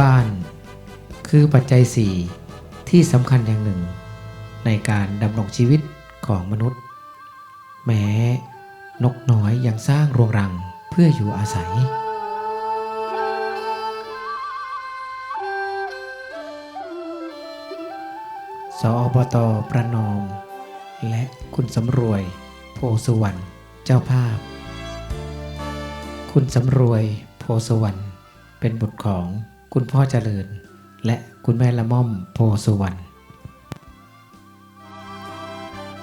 บ้าน คือปัจจัยสี่ที่สำคัญอย่างหนึ่ง ในการดำรงชีวิตของมนุษย์ แม้นกน้อยยังสร้างรวงรังเพื่ออยู่อาศัย สอบตประนอม และคุณสำรวย โพสุวรรณเจ้าภาพ คุณสำรวยโพสุวรรณเป็นบุตรของ คุณพ่อเจริญ และคุณแม่ละม่อมโพสุวรรณ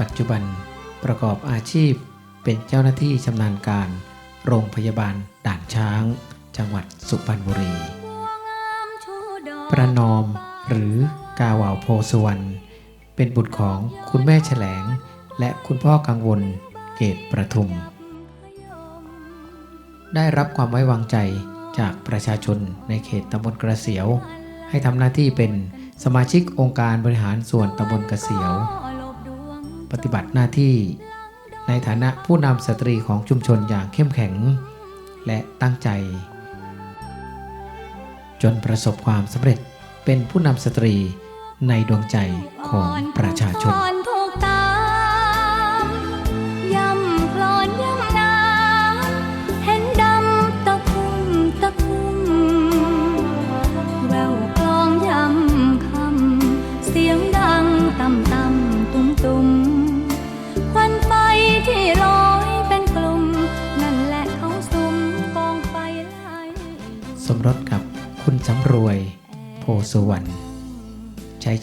ปัจจุบันประกอบอาชีพเป็นเจ้าหน้าที่ชำนาญการ โรงพยาบาลด่านช้าง จังหวัดสุพรรณบุรี ประนอมหรือกาวาวโพสุวรรณเป็นบุตรของคุณแม่แฉลง และคุณพ่อกังวลเกตประทุม ได้รับความไว้วางใจ จากประชาชนในเขตตำบลกระเสียว ให้ทำหน้าที่เป็นสมาชิกองค์การบริหารส่วนตำบลกระเสียว ปฏิบัติหน้าที่ในฐานะผู้นำสตรีของชุมชนอย่างเข้มแข็ง และตั้งใจ จนประสบความสำเร็จเป็นผู้นำสตรีในดวงใจของประชาชน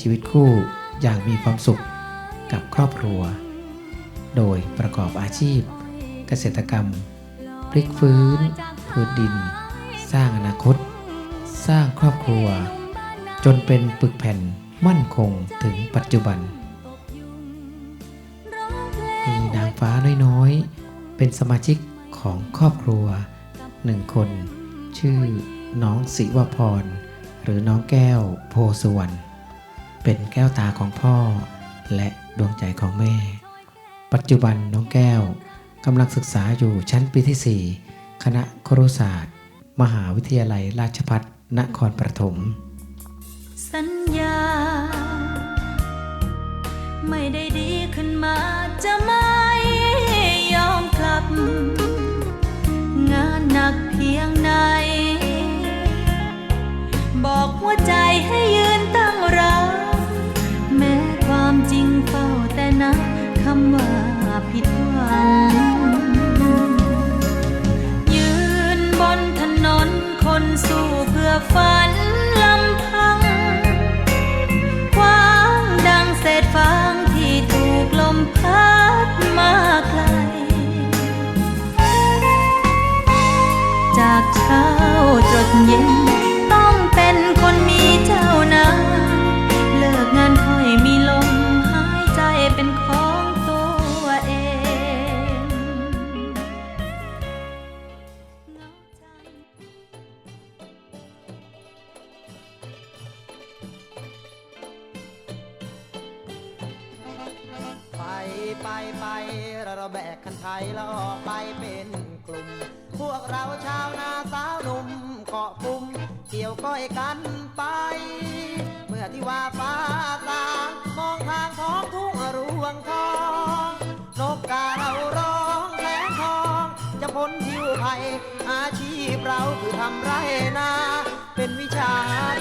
ชีวิตคู่อย่างมีความสุขกับครอบครัว โดยประกอบอาชีพ เกษตรกรรม พลิกฟื้นพื้นดิน สร้างอนาคต สร้างครอบครัว จนเป็นปึกแผ่นมั่นคงถึงปัจจุบัน มีนางฟ้าน้อยๆ เป็นสมาชิกของครอบครัวหนึ่งคน ชื่อน้องศิวพร หรือน้องแก้วโพสุวรรณ เป็นแก้วตาของพ่อ และดวงใจของแม่ ปัจจุบันน้องแก้วกำลังศึกษาอยู่ชั้นปีที่ 4 คณะครุศาสตร์ มหาวิทยาลัยราชภัฏนครปฐมสัญญา ไม่ได้ดีขึ้นมาจะไม่ยอมกลับ งานหนักเพียงไหน บอกหัวใจให้ยื เย็น ต้องเป็นคนมีเจ้านายเลิกงานค่อยมีลมหายใจเป็นของตัวเองไปไปไปเราแบกคันไทยแล้วออกไปเป็นกลุ่ม พวกเราชาวนาสาวหนุ่ม เกาะกลุ่มเกี่ยวก้อยกันไป เมื่อที่ว่าฟ้าสางมองทางท้องทุ่งรวงทองนกกาเราร้องแสงทอง จะพ้นทิวภัยอาชีพเราคือทำไรนา เป็นวิชา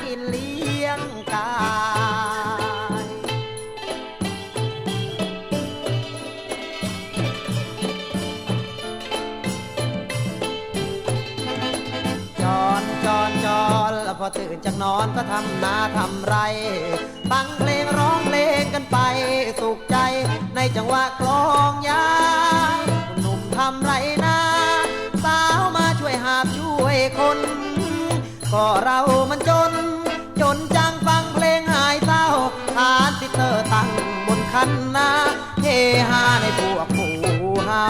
กินเลี้ยงกา ตื่นจากนอนก็ทำนาทำไร ฟังเพลงร้องเพลงกันไป สุขใจในจังหวะกลองยาวหนุ่มทำไรนาสาวมาช่วยหาบช่วยคน ก็เรามันจน จนจังฟังเพลงหายเศร้าทานติเตอร์ตั้งบนคันนาเฮฮาในพวกหมู่เฮา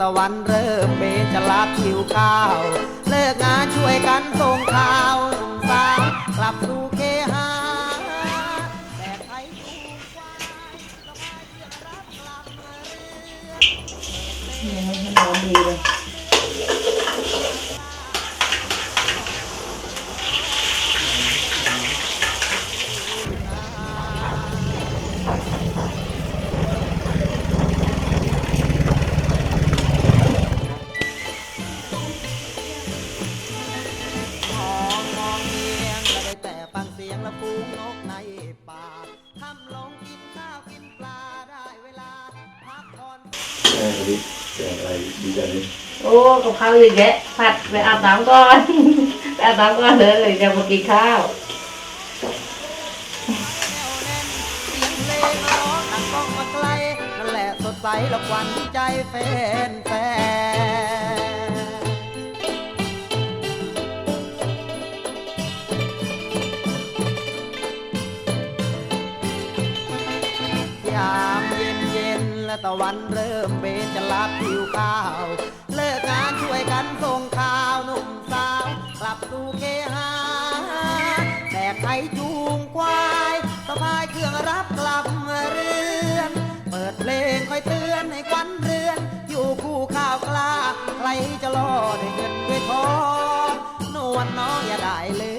ตะวันเริ่มเบนจะรับคิวข้าว เลิกงานช่วยกันส่งข่าวส่งสาวกลับสู่เคหาแต่ใครดูควายต้องมาเรียมรับกลับมาเรื่อย ดีใจเลยโอ้กับข้าวเยอะแยะผัดไปอาบน้ำก่อนไปอาบน้ำก่อนเลยจะมากินข้าวนั่นแหละสดใสและควันใจแฟนแฟน และตะวันเริ่มเบนจะลับผิวข้าว เลิกงานช่วยกันส่งข่าวหนุ่มสาว กลับสู่เคหาแต่ใครจูงควายสะพายเครื่องรับกลับเรือน เปิดเพลงคอยเตือนให้ควันเรือน อยู่คู่ข้าวกล้า ใครจะล่อด้วยเงินด้วยทองนวลน้องอย่าได้เลืม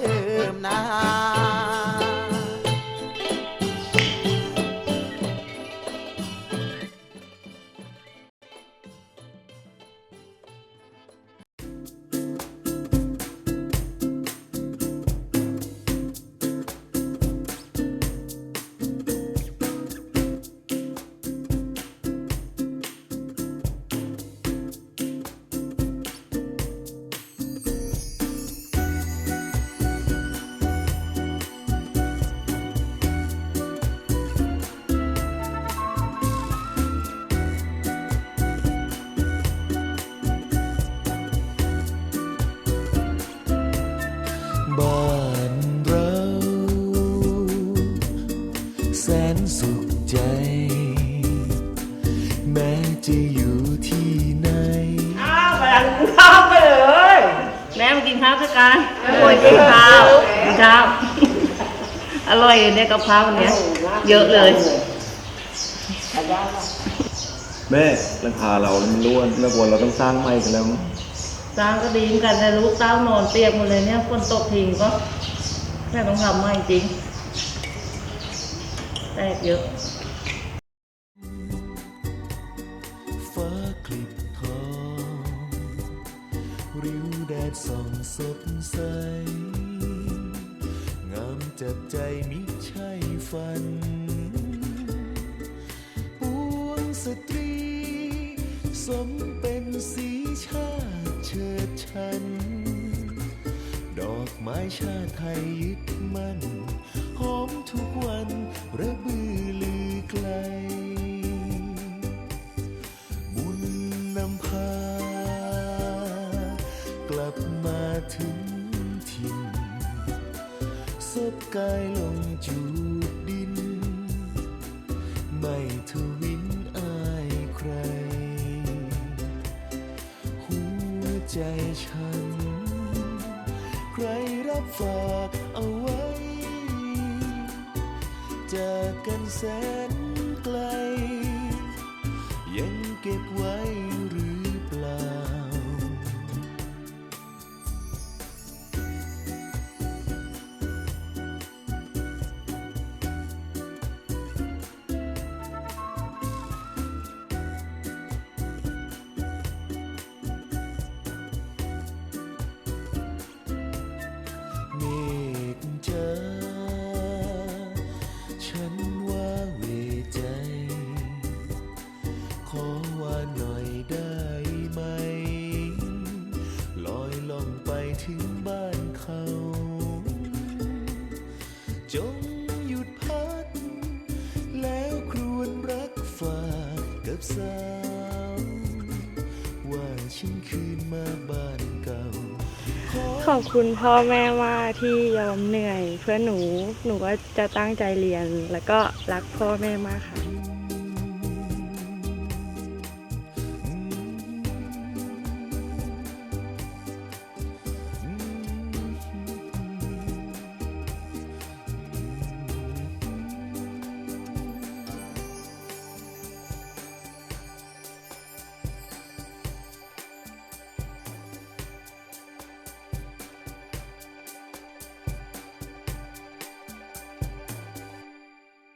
ม่มากินข้าวด้วยกันโอ้ยกินข้าวกินข้าวอร่อยเนี่ยกะเพราเนี่ยเยอะเลย แม่หลังคาเรามันร่วนแล้วควรเราต้องสร้างใหม่กันแล้วมั้งสร้างก็ดีเหมือนกันแต่ลูกเต้านอนเปียกหมดเลยเนี่ยฝนตกทิ้งก็แค่ต้องทำใหม่จริงแตกเยอะ สดใส งามจับใจมิใช่ฝัน ปวงสตรี สมเป็นสีชาติเชิดชัน ดอกไม้ชาติไทยยึดมั่น หอมทุกวันระบือลือไกล บุญนำพา กายลงจูบดิน ไม่ทวินอายใคร หัวใจฉัน ใครรับฝากเอาไว้ จากกันแสนไกล ยังเก็บไว้ ฉันคืนมาบ้านเก่าขอบคุณพ่อแม่มากที่ยอมเหนื่อย เพื่อหนูหนูก็จะตั้งใจเรียนแล้วก็รักพ่อแม่มากค่ะ